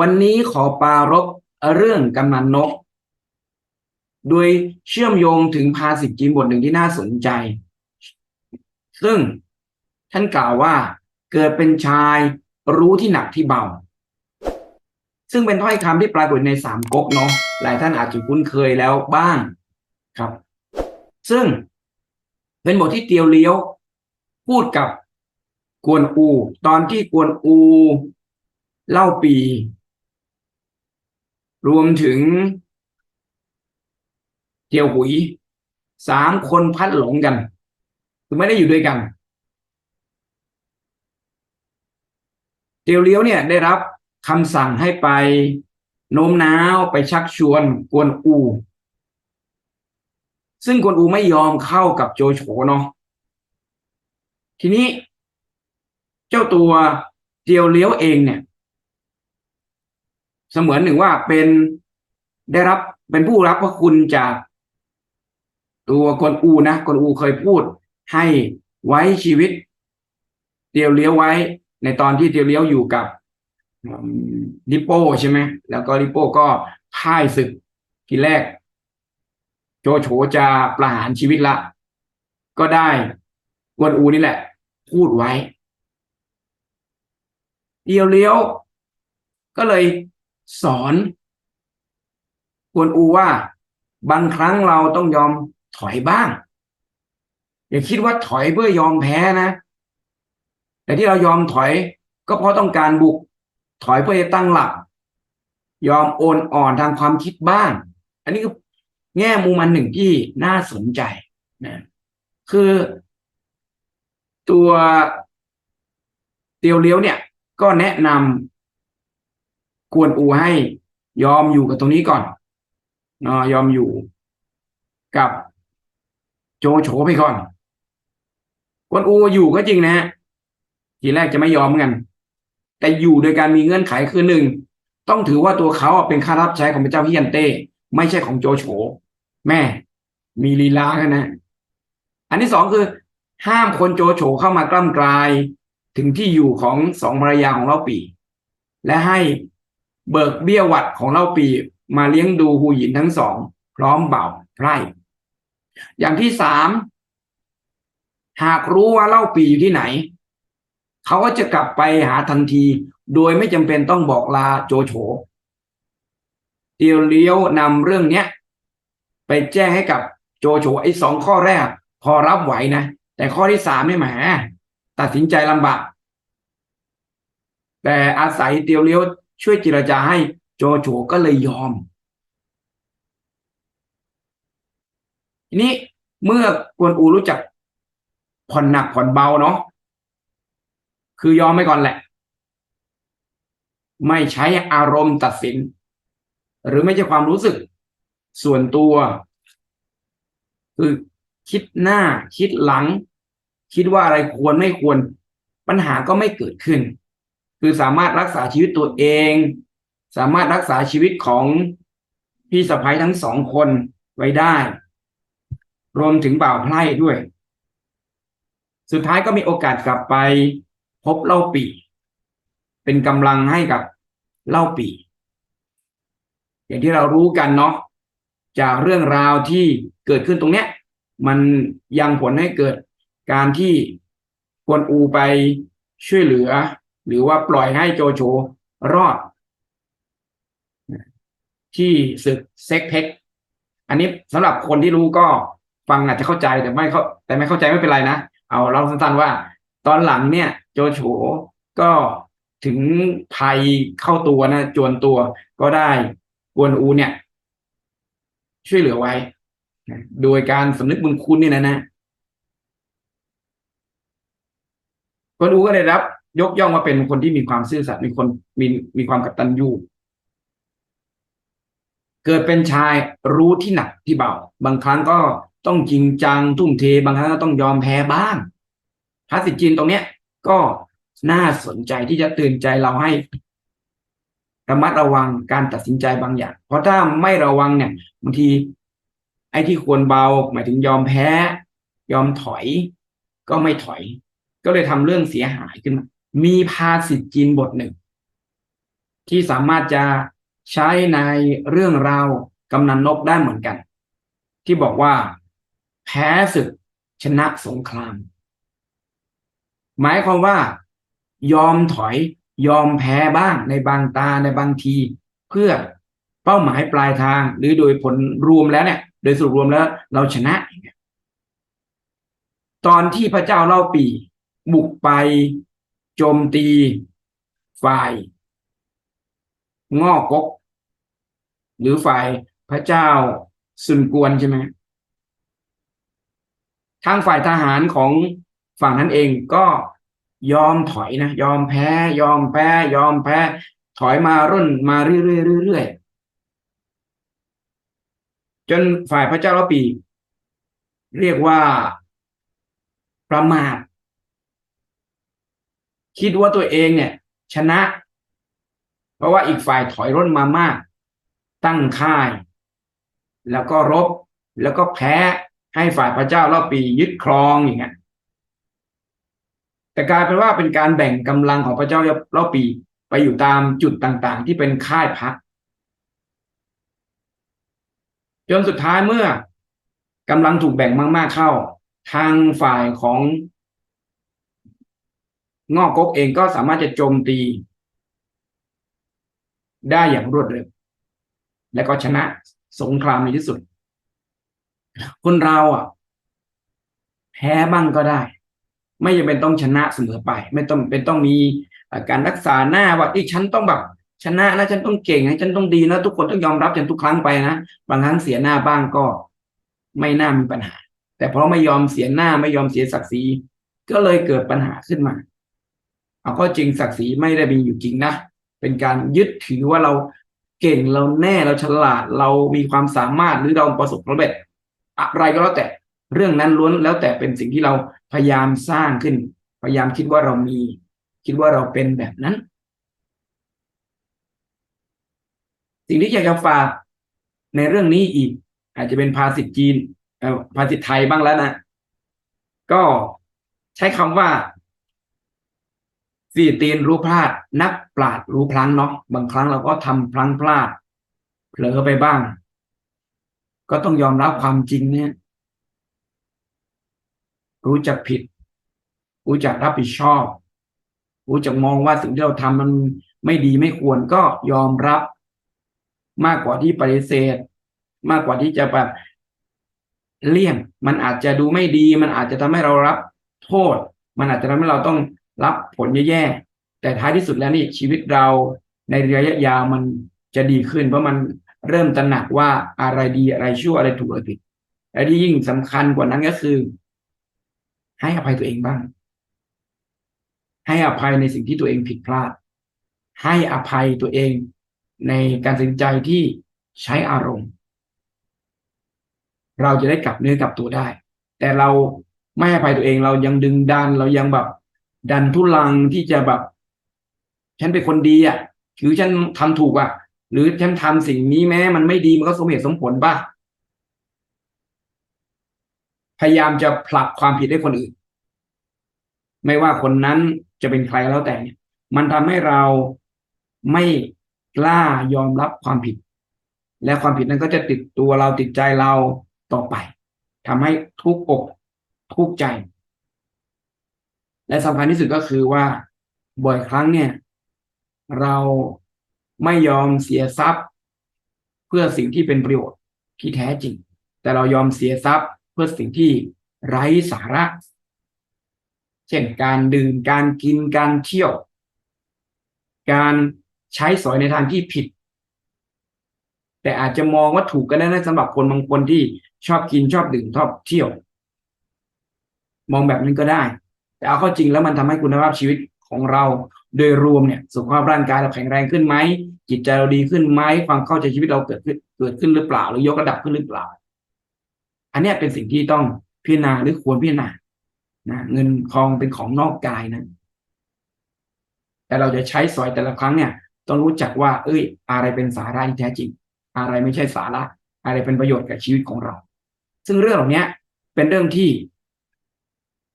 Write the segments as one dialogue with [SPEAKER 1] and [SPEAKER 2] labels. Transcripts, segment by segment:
[SPEAKER 1] วันนี้ขอปรารบเรื่องกำนันนก โดยเชื่อมโยงถึงภาษิตจีนบทหนึ่งที่น่าสนใจ ซึ่งท่านกล่าวว่า เกิดเป็นชายรู้ที่หนักที่เบา ซึ่งเป็นถ้อยคำที่ปรากฏในสามก๊กเนาะหลายท่านอาจจะคุ้นเคยแล้วบ้างครับ ซึ่งเป็นบทที่เตียวเลี้ยว พูดกับกวนอู ตอนที่กวนอู เล่าปี รวมถึงเตียวหุยสามคนพัดหลงกัน คือไม่ได้อยู่ด้วยกันเตียวเลี้ยวเนี่ยได้รับคำสั่งให้ไปโน้มน้าวไปชักชวนกวนอู ซึ่งกวนอูไม่ยอมเข้ากับโจโฉเนาะทีนี้ เจ้าตัวเตียวเลี้ยวเองเนี่ย เสมือนหนึ่งว่าเป็นได้รับเป็นผู้รับพระคุณจากตัวกนอูนะกนอูเคยพูด ให้ไว้ชีวิต เตียวเลี้ยวไว้ ในตอนที่เตียวเลี้ยวอยู่กับลิโป้ใช่ไหมแล้วก็ลิโป้ก็พ่ายศึกทีแรก โจโฉจะประหารชีวิตละ ก็ได้กวนอูนี่แหละ พูดไว้ เตียวเลี้ยว ก็เลย สอนกวนอูว่า บางครั้งเราต้องยอมถอยบ้าง อย่าคิดว่าถอยเพื่อยอมแพ้นะ แต่ที่เรายอมถอย ก็เพราะต้องการบุก ถอยเพื่อจะตั้งหลัก ยอมโอนอ่อนทางความคิดบ้าง อันนี้คือแง่มุมมันหนึ่งที่น่าสนใจนะคือตัวเตียวเลี้ยวเนี่ย ก็แนะนำ กวนอูให้ ยอมอยู่กับตรงนี้ก่อนนะยอมอยู่กับโจโฉไปก่อน กวนอูอยู่ก็จริงนะฮะทีแรกจะไม่ยอมกัน แต่อยู่โดยการมีเงื่อนไขคือหนึ่งต้องถือว่าตัวเขาเป็นข้ารับใช้ของพระเจ้าฮิยันเต้ ไม่ใช่ของโจโฉแม่ มีลีลากันนะ อันที่สองคือ ห้ามคนโจโฉเข้ามากล้ำกลายถึงที่อยู่ของสองภรรยาของเล่าปี และให้ เบิกเบี้ยหวัดของเล่าปีมาเลี้ยงดูหูหยินทั้งสอง พร้อมเบ่าไพร่อย่างที่สามหากรู้ว่าเล่าปีอยู่ที่ไหน เขาก็จะกลับไปหาทันที โดยไม่จำเป็นต้องบอกลาโจโฉเตียวเลี้ยวนำเรื่องเนี้ย ไปแจ้งให้กับโจโฉไอ้สองข้อแรก พอรับไหวนะ แต่ข้อที่สามเนี่แหมตัดสินใจลำบากแต่อาศัยเตียวเลี้ยว ช่วยเจรจาให้โจโฉก็เลยยอมทีนี้เมื่อกวนอูรู้จักผ่อนหนักผ่อนเบาเนาะคือยอมไปก่อนแหละ ไม่ใช้อารมณ์ตัดสิน หรือไม่ใช่ความรู้สึกส่วนตัว คือคิดหน้าคิดหลัง คิดว่าอะไรควรไม่ควร ปัญหาก็ไม่เกิดขึ้น คือสามารถรักษาชีวิตตัวเอง สามารถรักษาชีวิตของพี่สะพ้ยทั้งสองคนไว้ได้ รวมถึงบ่าวไพร่ด้วย สุดท้ายก็มีโอกาสกลับไปพบเล่าปี เป็นกำลังให้กับเล่าปี อย่างที่เรารู้กันเนาะจากเรื่องราวที่เกิดขึ้นตรงเนี้ย มันยังผลให้เกิดการที่กวนอูไปช่วยเหลือ หรือว่าปล่อยให้โจโฉรอด ที่ศึกเซ็กเทคอันนี้สำหรับคนที่รู้ก็ฟังอาจจะเข้าใจแต่ไม่เข้าแต่ไม่เข้าใจไม่เป็นไรนะ เอาเราสั้นๆว่า ตอนหลังเนี่ย โจโฉก็ถึงภัยเข้าตัวนะ จวนตัวก็ได้กวนอูเนี่ย ช่วยเหลือไว้ โดยการสำนึกบุญคุณนี่นะนะกวนอูก็ได้รับ ยกย่องว่าเป็นคนที่มีความซื่อสัตย์มีคนมีมีความกตัญญูเกิดเป็นชายรู้ที่หนักที่เบาบางครั้งก็ต้องจริงจังทุ่มเท บางครั้งก็ต้องยอมแพ้บ้างพระสิจีนตรงเนี้ย ก็น่าสนใจที่จะตือนใจเราให้ระมัดระวังการตัดสินใจบางอย่าง เพราะถ้าไม่ระวังเนี่ยบางทีไอ้ที่ควรเบาหมายถึงยอมแพ้ ยอมถอย ก็ไม่ถอย ก็เลยทำเรื่องเสียหายขึ้นมา มีภาษิตจีนบทหนึ่ง ที่สามารถจะใช้ในเรื่องราวกำนันนกได้เหมือนกัน ที่บอกว่า แพ้ศึกชนะสงคราม หมายความว่า ยอมถอยยอมแพ้บ้างในบางตาในบางที เพื่อเป้าหมายปลายทาง หรือโดยผลรวมแล้วเนี่ย โดยสรุปรวมแล้ว เราชนะ ตอนที่พระเจ้าเล่าปีบุกไป โจมตีฝ่ายงอกก หรือฝ่ายพระเจ้าซุนกวนใช่ไหมทางฝ่ายทหารของฝั่งนั้นเองก็ยอมถอยนะ ยอมแพ้ ยอมแพ้ ยอมแพ้ ถอยมารุ่นมาเรื่อยเรื่อยๆจนฝ่ายพระเจ้าละปี เรียกว่าประมาท คิดว่าตัวเองเนี่ย ชนะ เพราะว่าอีกฝ่ายถอยร่นมามาก ตั้งค่าย แล้วก็รบ แล้วก็แพ้ให้ฝ่ายพระเจ้าเล่าปียึดครองอย่างเงี้ยแต่กลายเป็นว่าเป็นการแบ่งกำลังของพระเจ้าเล่าปีไปอยู่ตามจุดต่างๆ ที่เป็นค่ายพัก จนสุดท้ายเมื่อกำลังถูกแบ่งมากๆเข้า ทางฝ่ายของ งอกกกเองก็สามารถจะโจมตี ได้อย่างรวดเร็ว และก็ชนะสงครามในที่สุด คนเราอะ แพ้บ้างก็ได้ ไม่จำเป็นต้องชนะเสมอไป ไม่ต้องเป็นต้องมีการรักษาหน้าว่าที่ฉันต้องแบบชนะนะฉันต้องเก่งนะฉันต้องดีนะทุกคนต้องยอมรับฉันทุกครั้งไปนะบางครั้งเสียหน้าบ้างก็ ไม่น่ามีปัญหา แต่เพราะไม่ยอมเสียหน้าไม่ยอมเสียศักดิ์ศรีก็เลยเกิดปัญหาขึ้นมา เอาก็จริงศักดิ์ศรีไม่ได้มีอยู่จริงนะ เป็นการยึดถือว่าเราเก่งเราแน่เราฉลาดเรามีความสามารถหรือเราประสบความสำเร็จอะไรก็แล้วแต่เรื่องนั้นล้วนแล้วแต่เป็นสิ่งที่เราพยายามสร้างขึ้น พยายามคิดว่าเรามี คิดว่าเราเป็นแบบนั้น สิ่งที่อยากจะฝากในเรื่องนี้อีก อาจจะเป็นภาษิตจีนภาษิตไทยบ้างแล้วนะ ก็ใช้คำว่า สี่ตีนรู้พลาด นักปราดรู้พลั้งเนาะบางครั้งเราก็ทำพลั้งพลาดเผลอไปบ้าง ก็ต้องยอมรับความจริงเนี่ย รู้จักผิด รู้จักรับผิดชอบ รู้จักมองว่าสิ่งที่เราทำมันไม่ดีไม่ควรก็ยอมรับ มากกว่าที่ปฏิเสธ มากกว่าที่จะแบบเลี่ยง มันอาจจะดูไม่ดี มันอาจจะทำให้เรารับ โทษ มันอาจจะทำให้เราต้อง รับผลแย่ๆแต่ท้ายที่สุดแล้วนี่ชีวิตเราในระยะยาวมันจะดีขึ้น เพราะมันเริ่มตระหนักว่าอะไรดีอะไรชั่วอะไรถูกอะไรผิดและที่ยิ่งสำคัญกว่านั้นก็คือ ให้อภัยตัวเองบ้าง ให้อภัยในสิ่งที่ตัวเองผิดพลาด ให้อภัยตัวเองในการตัดสินใจที่ใช้อารมณ์ เราจะได้กลับเนื้อกลับตัวได้ แต่เราไม่ให้อภัยตัวเองเรายังดึงดันเรายังแบบ ดันทุลังที่จะแบบ ฉันเป็นคนดีอะหรือฉันทำถูกอะ หรือฉันทำสิ่งนี้แม้มันไม่ดีมันก็สมเหตุสมผลป่ะพยายามจะผลักความผิดให้คนอื่น ไม่ว่าคนนั้นจะเป็นใครแล้วแต่เนี่ย มันทำให้เราไม่กล้ายอมรับความผิด และความผิดนั้นก็จะติดตัวเราติดใจเราต่อไปทำให้ทุกอกทุกใจ และสำคัญที่สุดก็คือว่าบ่อยครั้งเนี่ย เราไม่ยอมเสียทรัพย์ เพื่อสิ่งที่เป็นประโยชน์ที่แท้จริง แต่เรายอมเสียทรัพย์เพื่อสิ่งที่ไร้สาระ เช่นการดื่มการกินการเที่ยว การใช้สอยในทางที่ผิด แต่อาจจะมองว่าถูกก็ได้นะสำหรับคนบางคนที่ชอบกินชอบดื่มชอบเที่ยว มองแบบนี้นก็ได้ แต่เอาเข้าจริงแล้วมันทำให้คุณภาพชีวิตของเรา โดยรวมเนี่ยสุขภาพร่างกายเราแข็งแรงขึ้นไหมจิตใจเราดีขึ้นไหมความเข้าใจชีวิตเราเกิดขึ้นเกิดขึ้นหรือเปล่า หรือยกระดับขึ้นหรือเปล่า อันนี้เป็นสิ่งที่ต้องพิจารณาหรือควรพิจารณานะเงินทองเป็นของนอกกายนะ แต่เราจะใช้สอยแต่ละครั้งเนี่ย ต้องรู้จักว่า เอ้ย อะไรเป็นสาระที่แท้จริง อะไรไม่ใช่สาระ อะไรเป็นประโยชน์กับชีวิตของเรา ซึ่งเรื่องเหล่านี้เป็นเรื่องที่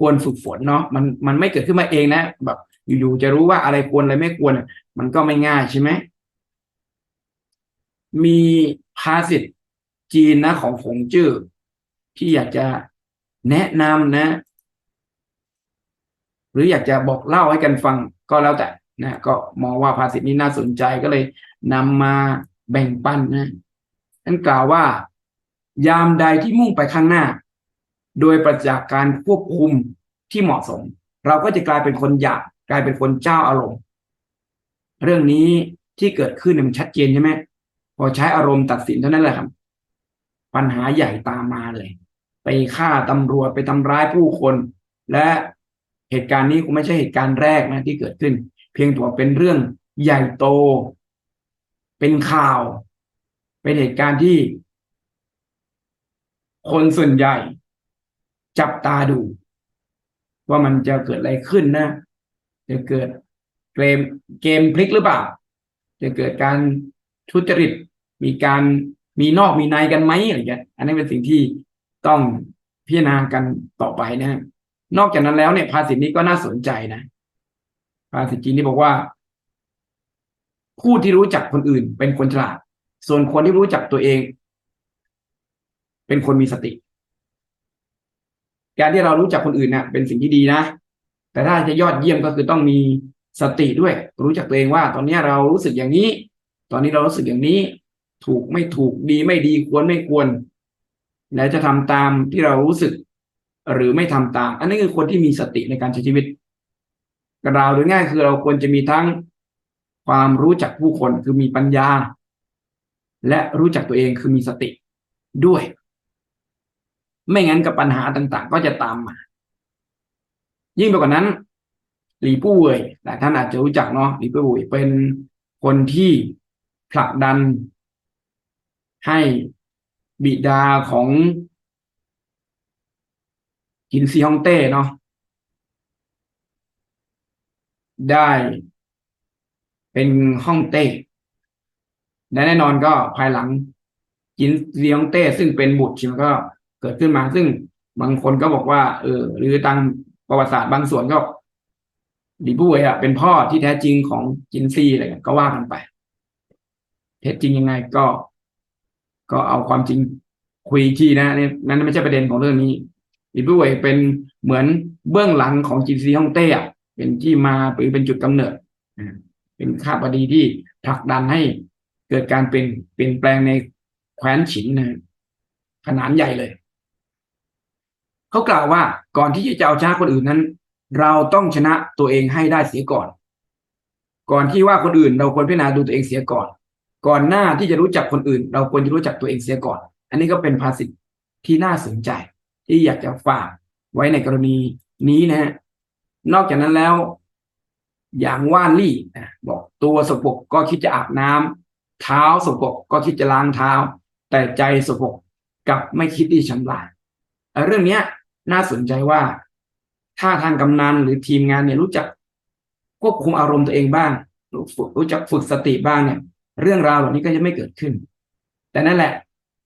[SPEAKER 1] ควรฝึกฝนเนาะมันมันไม่เกิดขึ้นมาเองนะแบบ อยู่ๆจะรู้ว่าอะไรควรอะไรไม่ควร มันก็ไม่ง่ายใช่ไหมมีภาษิตจีนนะของผงจื้อที่อยากจะแนะนำนะ หรืออยากจะบอกเล่าให้กันฟังก็แล้วแต่นะก็มองว่าภาษิตนี้น่าสนใจก็เลยนำมาแบ่งปันนะนั่นกล่าวว่า ยามใดที่มุ่งไปข้างหน้า โดยประจากการควบคุมที่เหมาะสม เราก็จะกลายเป็นคนหยาบกลายเป็นคนเจ้าอารมณ์ เรื่องนี้ที่เกิดขึ้นมันชัดเจนใช่ไหมพอใช้อารมณ์ตัดสินเท่านั้นแหละครับ ปัญหาใหญ่ตามมาเลย ไปฆ่าตำรวจไปทำร้ายผู้คน และเหตุการณ์นี้คงไม่ใช่เหตุการณ์แรกนะที่เกิดขึ้น เพียงแต่เป็นเรื่องใหญ่โต เป็นข่าว เป็นเหตุการณ์ที่ คนส่วนใหญ่ จับตาดู ว่ามันจะเกิดอะไรขึ้นนะ จะเกิดเกมเกมพลิกหรือเปล่า จะเกิดการทุจริต มีการมีนอกมีในกันไหมอะไรเงี้ย อันนี้เป็นสิ่งที่ต้องพิจารณากันต่อไปนะนอกจากนั้นแล้วเนี่ยภาษิตนี้ก็น่าสนใจนะ ภาษิตจีนนี่บอกว่า ผู้ที่รู้จักคนอื่น เป็นคนฉลาด ส่วนคนที่รู้จักตัวเอง เป็นคนมีสติ การที่เรารู้จักคนอื่นเนี่ยเป็นสิ่งที่ดีนะ แต่ถ้าจะยอดเยี่ยมก็คือต้องมีสติด้วย รู้จักตัวเองว่า ตอนนี้เรารู้สึกอย่างนี้ ตอนนี้เรารู้สึกอย่างนี้ ถูกไม่ถูกดีไม่ดีควรไม่ควร และจะทำตามที่เรารู้สึก หรือไม่ทำตาม อันนี้คือคนที่มีสติในการใช้ชีวิตกระดาวหรือง่ายคือเราควรจะมีทั้งความรู้จักผู้คนคือมีปัญญา และรู้จักตัวเองคือมีสติด้วย ไม่งั้นกับปัญหาต่าง ๆ ก็จะตามมา ยิ่งไปกว่านั้นหลีปู้เว่ยหลายท่านอาจจะรู้จักเนาะหลีปู้เว่ยเป็นคนที่ผลักดัน ให้บิดาของกินซีฮองเต้เนาะได้เป็นห้องเต้และแน่นอนก็ภายหลังจินซียงเต้ซึ่งเป็นบุตรชิมก็ เกิดขึ้นมา ซึ่งบางคนก็บอกว่า เออ หรือตังประวัติศาสตร์บางส่วนก็ดีบุ้ยอะเป็นพ่อที่แท้จริงของจินซีอะไรก็ว่ากันไปเท็จจริงยังไงก็ ก็เอาความจริงคุยที่นะนี่นั่นไม่ใช่ประเด็นของเรื่องนี้ดีบุ้ยเป็นเหมือนเบื้องหลังของจินซีฮ่องเต้อะเป็นที่มาหรือเป็นจุดกำเนิดเป็นข้าบดีที่ผลักดันให้เกิดการเป็นเปลี่ยนแปลงในแคว้นฉินนะขนาดใหญ่เลย เขากล่าวว่าก่อนที่จะเอาชนะคนอื่นนั้น เราต้องชนะตัวเองให้ได้เสียก่อน ก่อนที่ว่าคนอื่นเราควรพิจารณาดูตัวเองเสียก่อน ก่อนหน้าที่จะรู้จักคนอื่น เราควรจะรู้จักตัวเองเสียก่อน อันนี้ก็เป็นภาษิตที่น่าสนใจ ที่อยากจะฝากไว้ในกรณีนี้นะฮะนอกจากนั้นแล้ว อย่างว่านลี่นะบอกตัวสกปรกก็คิดจะอาบน้ำเท้าสกปรกก็คิดจะล้างเท้า แต่ใจสกปรกกับไม่คิดที่ชำระเรื่องนี้ น่าสนใจว่าถ้าทางกำนันหรือทีมงานเนี่ยรู้จักควบคุมอารมณ์ตัวเองบ้าง รู้จักฝึกสติบ้างเนี่ย เรื่องราวเหล่านี้ก็จะไม่เกิดขึ้น แต่นั่นแหละ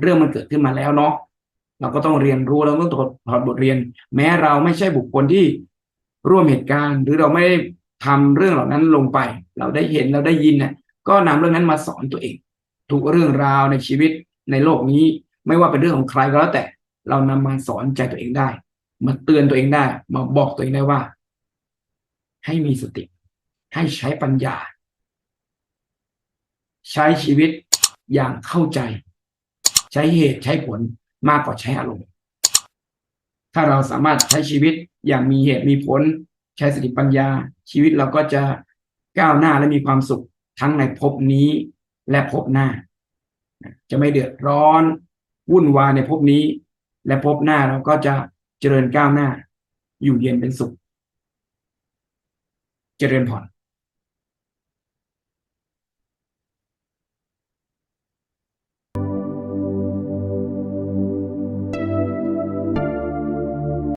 [SPEAKER 1] เรื่องมันเกิดขึ้นมาแล้วเนาะเราก็ต้องเรียนรู้เราต้องถอดบทเรียน แม้เราไม่ใช่บุคคลที่ร่วมเหตุการณ์ หรือเราไม่ได้ทำเรื่องเหล่านั้นลงไป เราได้เห็นเราได้ยินเนี่ยก็นำเรื่องนั้นมาสอนตัวเองทุกเรื่องราวในชีวิตในโลกนี้ ไม่ว่าเป็นเรื่องของใครก็แล้วแต่ เรานำมาสอนใจตัวเองได้ มาเตือนตัวเองได้ มาบอกตัวเองได้ว่า ให้มีสติ ให้ใช้ปัญญา ใช้ชีวิตอย่างเข้าใจ ใช้เหตุใช้ผลมากกว่าใช้อารมณ์ ถ้าเราสามารถใช้ชีวิตอย่างมีเหตุมีผล ใช้สติปัญญา ชีวิตเราก็จะก้าวหน้าและมีความสุขทั้งในภพนี้และภพหน้า จะไม่เดือดร้อน วุ่นวายในภพนี้ และพบหน้าเราก็จะเจริญก้าวหน้า อยู่เย็นเป็นสุข เจริญผ่อน